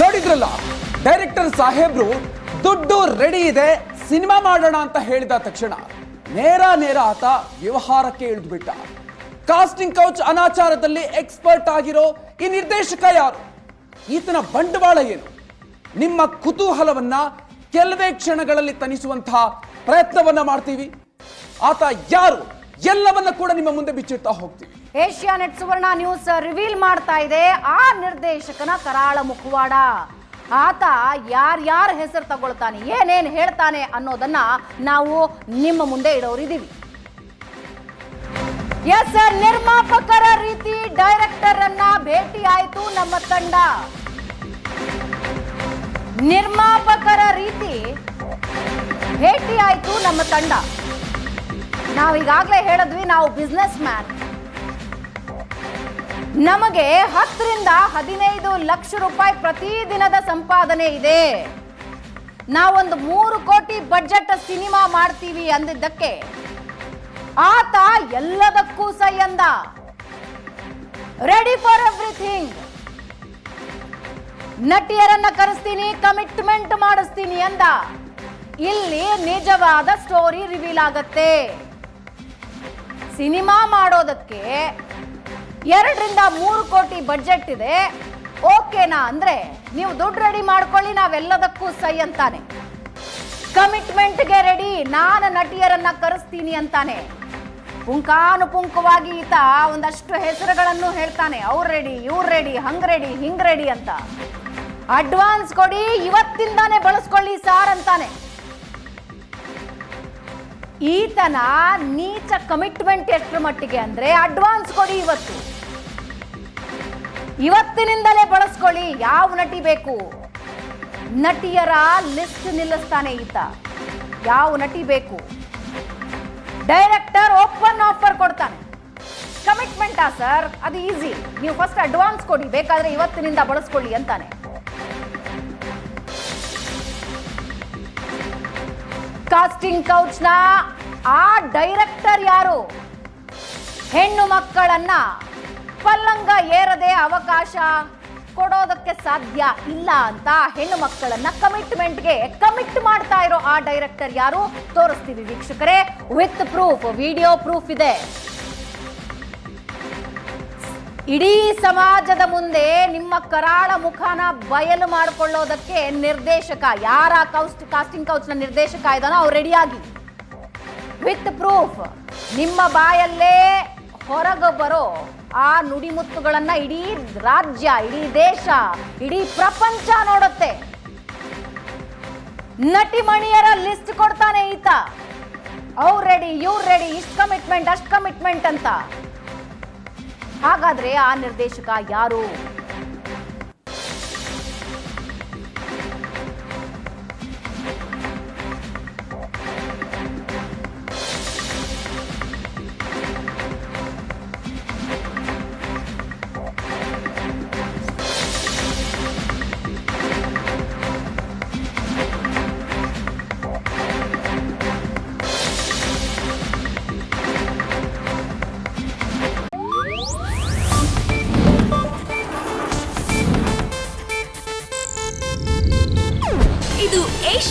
ನೋಡಿದ್ರಲ್ಲ ಡೈರೆಕ್ಟರ್ ಸಾಹೇಬ್ರು ದುಡ್ಡು ರೆಡಿ ಇದೆ, ಸಿನಿಮಾ ಮಾಡೋಣ ಅಂತ ಹೇಳಿದ ತಕ್ಷಣ ನೇರ ನೇರ ಆತ ವ್ಯವಹಾರಕ್ಕೆ ಇಳಿದ್ಬಿಟ್ಟ. ಕಾಸ್ಟಿಂಗ್ ಕೌಚ್ ಅನಾಚಾರದಲ್ಲಿ ಎಕ್ಸ್ಪರ್ಟ್ ಆಗಿರೋ ಈ ನಿರ್ದೇಶಕ ಯಾರು? ಈತನ ಬಂಡವಾಳ ಏನು? ನಿಮ್ಮ ಕುತೂಹಲವನ್ನ ಕೆಲವೇ ಕ್ಷಣಗಳಲ್ಲಿ ತನಿಸುವಂತಹ ಪ್ರಯತ್ನವನ್ನ ಮಾಡ್ತೀವಿ. ಆತ ಯಾರು? ಎಲ್ಲವನ್ನ ಕೂಡ ನಿಮ್ಮ ಮುಂದೆ ಬಿಚ್ಚಿಡ್ತಾ ಹೋಗ್ತೀವಿ. Asia net Suvarna news reveal ಮಾಡ್ತಾ ಇದೆ. ಆ ನಿರ್ದೇಶಕನ ಕರಾಳ ಮುಖವಾಡ. ಆತ ಯಾರ್ಯಾರ ಹೆಸರು ತಗೊಳ್ತಾನೆ, ಏನೇನು ಹೇಳ್ತಾನೆ ಅನ್ನೋದನ್ನ ನಾವು ನಿಮ್ಮ ಮುಂದೆ ಇಡೋರಿದ್ದೀವಿ ಎಸ್ ನಿರ್ಮಾಪಕರ ರೀತಿ ಡೈರೆಕ್ಟರ್ ಅನ್ನ ಭೇಟಿ ಆಯಿತು ನಮ್ಮ ತಂಡ. ನಿರ್ಮಾಪಕರ ರೀತಿ ಭೇಟಿ ಆಯಿತು ನಮ್ಮ ತಂಡ. ನಾವು ಈಗಾಗಲೇ ಹೇಳಿದ್ವಿ, ನಾವು ಬಿಸ್ನೆಸ್ ಮ್ಯಾನ್ ನಮಗೆ ಹತ್ತರಿಂದ ಹದಿನೈದು ಲಕ್ಷ ರೂಪಾಯಿ ಪ್ರತಿದಿನದ ಸಂಪಾದನೆ ಇದೆ. ನಾವೊಂದು ಮೂರು ಕೋಟಿ ಬಜೆಟ್ ಸಿನಿಮಾ ಮಾಡ್ತೀವಿ ಅಂದಿದ್ದಕ್ಕೆ ಆತ ಎಲ್ಲದಕ್ಕೂ ಸೈ ಅಂದ. ರೆಡಿ ಫಾರ್ ಎವ್ರಿಥಿಂಗ್ ನಟಿಯರನ್ನ ಕರೆಸ್ತೀನಿ ಕಮಿಟ್ಮೆಂಟ್ ಮಾಡಿಸ್ತೀನಿ ಅಂದ. ಇಲ್ಲಿ ನಿಜವಾದ ಸ್ಟೋರಿ ರಿವೀಲ್ ಆಗತ್ತೆ. ಸಿನಿಮಾ ಮಾಡೋದಕ್ಕೆ ಎರಡರಿಂದ ಮೂರು ಕೋಟಿ ಬಜೆಟ್ ಇದೆ. ಓಕೆನಾ ಅಂದ್ರೆ ನೀವು ದುಡ್ಡು ರೆಡಿ ಮಾಡ್ಕೊಳ್ಳಿ, ನಾವೆಲ್ಲದಕ್ಕೂ ಸೈ ಅಂತಾನೆ. ಕಮಿಟ್ಮೆಂಟ್ಗೆ ರೆಡಿ ನಾನು ನಟಿಯರನ್ನ ಕರೆಸ್ತೀನಿ ಅಂತಾನೆ. ಪುಂಕಾನುಪುಂಕವಾಗಿ ಈತ ಒಂದಷ್ಟು ಹೆಸರುಗಳನ್ನು ಹೇಳ್ತಾನೆ. ಅವ್ರು ರೆಡಿ ಇವ್ರು ರೆಡಿ ಹಂಗ್ ರೆಡಿ ಹಿಂಗ್ ರೆಡಿ ಅಂತ. ಅಡ್ವಾನ್ಸ್ ಕೊಡಿ, ಇವತ್ತಿಂದಾನೇ ಬಳಸ್ಕೊಳ್ಳಿ ಸಾರ್ ಅಂತಾನೆ. ಈತನ ನೀಚ ಕಮಿಟ್ಮೆಂಟ್ ಎಷ್ಟರ ಮಟ್ಟಿಗೆ ಅಂದ್ರೆ ಅಡ್ವಾನ್ಸ್ ಕೊಡಿ ಇವತ್ತು. ಇವತ್ತಿನಿಂದಲೇ ಬಳಸ್ಕೊಳ್ಳಿ, ಯಾವ ನಟಿ ಬೇಕು? ನಟಿಯರ ಲಿಸ್ಟ್ ನಿಲ್ಲಿಸ್ತಾನೆ ಈತ. ಯಾವ ನಟಿ ಬೇಕು? ಡೈರೆಕ್ಟರ್ ಓಪನ್ ಆಫರ್ ಕೊಡ್ತಾನೆ. ಕಮಿಟ್ಮೆಂಟಾ ಸರ್ ಅದು ಈಸಿ ನೀವು ಫಸ್ಟ್ ಅಡ್ವಾನ್ಸ್ ಕೊಡಿ, ಬೇಕಾದ್ರೆ ಇವತ್ತಿನಿಂದ ಬಳಸ್ಕೊಳ್ಳಿ ಅಂತಾನೆ. ಕಾಸ್ಟಿಂಗ್ ಕೌಚ್ನ ಆ ಡೈರೆಕ್ಟರ್ ಯಾರು? ಹೆಣ್ಣು ಮಕ್ಕಳನ್ನ ಪಲ್ಲಂಗ ಏರದೆ ಅವಕಾಶ ಕೊಡೋದಕ್ಕೆ ಸಾಧ್ಯ ಇಲ್ಲ ಅಂತ ಹೆಣ್ಣು ಮಕ್ಕಳನ್ನ ಕಮಿಟ್ಮೆಂಟ್ಗೆ ಕಮಿಟ್ ಮಾಡ್ತಾ ಇರೋ ಆ ಡೈರೆಕ್ಟರ್ ಯಾರು? ತೋರಿಸ್ತೀವಿ ವೀಕ್ಷಕರೇ. ವಿತ್ ಪ್ರೂಫ್ ವಿಡಿಯೋ ಪ್ರೂಫ್ ಇದೆ. ಇಡೀ ಸಮಾಜದ ಮುಂದೆ ನಿಮ್ಮ ಕರಾಳ ಮುಖಾನ ಬಯಲು ಮಾಡಿಕೊಳ್ಳೋದಕ್ಕೆ ನಿರ್ದೇಶಕ, ಯಾರ ಕೌಸ್ಟ್ ಕಾಸ್ಟಿಂಗ್ ಕೌಚ್ನ ನಿರ್ದೇಶಕ ಇದ್ದಾನೋ ಅವ್ರು ರೆಡಿಯಾಗಿ ವಿತ್ ಪ್ರೂಫ್ ನಿಮ್ಮ ಬಾಯಲ್ಲೇ ಹೊರಗೆ ಬರೋ ಆ ನುಡಿಮುತ್ತುಗಳನ್ನು ಇಡೀ ರಾಜ್ಯ, ಇಡೀ ದೇಶ, ಇಡೀ ಪ್ರಪಂಚ ನೋಡುತ್ತೆ. ನಟಿಮಣಿಯರ ಲಿಸ್ಟ್ ಕೊಡ್ತಾನೆ ಈತ. ಅವ್ರು ರೆಡಿ ಇವ್ರು ರೆಡಿ ಇಷ್ಟು ಕಮಿಟ್ಮೆಂಟ್ ಅಷ್ಟು ಕಮಿಟ್ಮೆಂಟ್ ಅಂತ. ಹಾಗಾದ್ರೆ ಆ ನಿರ್ದೇಶಕ ಯಾರು?